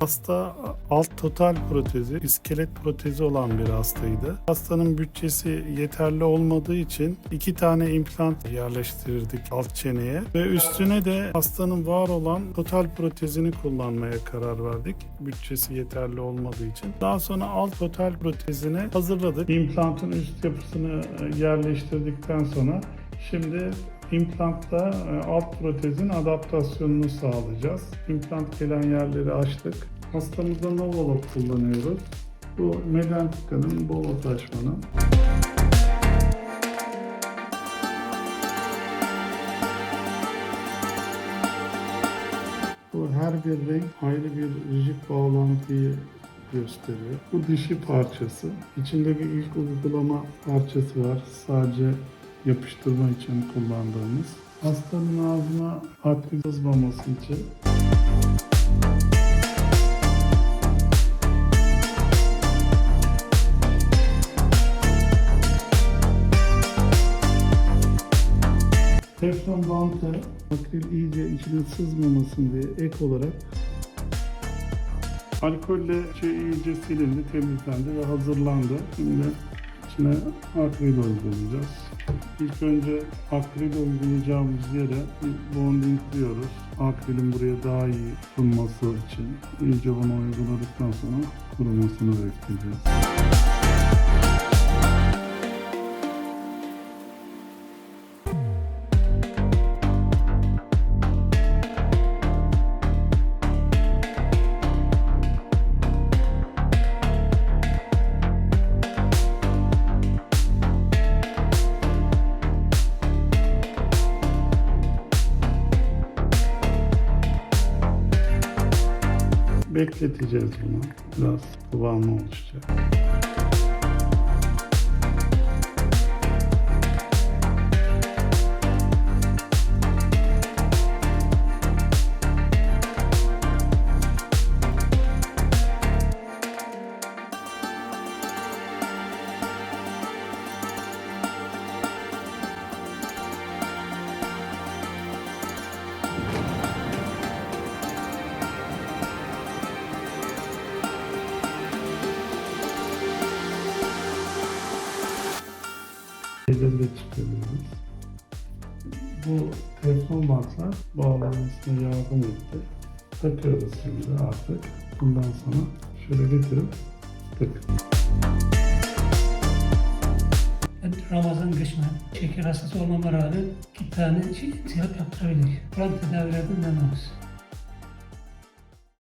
Hasta alt total protezi, iskelet protezi olan bir hastaydı. Hastanın bütçesi yeterli olmadığı için iki tane implant yerleştirdik alt çeneye ve üstüne de hastanın var olan total protezini kullanmaya karar verdik. Bütçesi yeterli olmadığı için. Daha sonra alt total protezini hazırladık. İmplantın üst yapısını e, yerleştirdikten sonra şimdi İmplantla e, alt protezin adaptasyonunu sağlayacağız. İmplant gelen yerleri açtık. Hastamızda Novolog kullanıyoruz. Bu Medentika'nın bol taşmanı. Bu her bir renk ayrı bir rigid bağlantıyı gösteriyor. Bu dişi parçası. İçinde bir ilk uygulama parçası var. Sadece yapıştırma için kullandığımız. Hastanın ağzına aktif sızmaması için Teflon bantı akril iyice içine sızmamasın diye ek olarak alkolle şey iyice silindi, temizlendi ve hazırlandı. Şimdi içine akril uygulayacağız. İlk önce akril uygulayacağımız yere bir bondingliyoruz. Akrilin buraya daha iyi tutunması için iyice bunu uyguladıktan sonra kurumasını bekleyeceğiz. Bekleteceğiz bunu. Biraz kıvamı oluşacak. Ellerle çıkarıyoruz. Bu telefon bantlar bağlanmasına yardım etti. Takıyoruz şimdi artık. Bundan sonra şöyle getirip. Ben Ramazan Göçmen. Şeker hastası olmama rağmen iki tane şey, iltihap yaptırabilir. Buran tedavilerden memnunuz.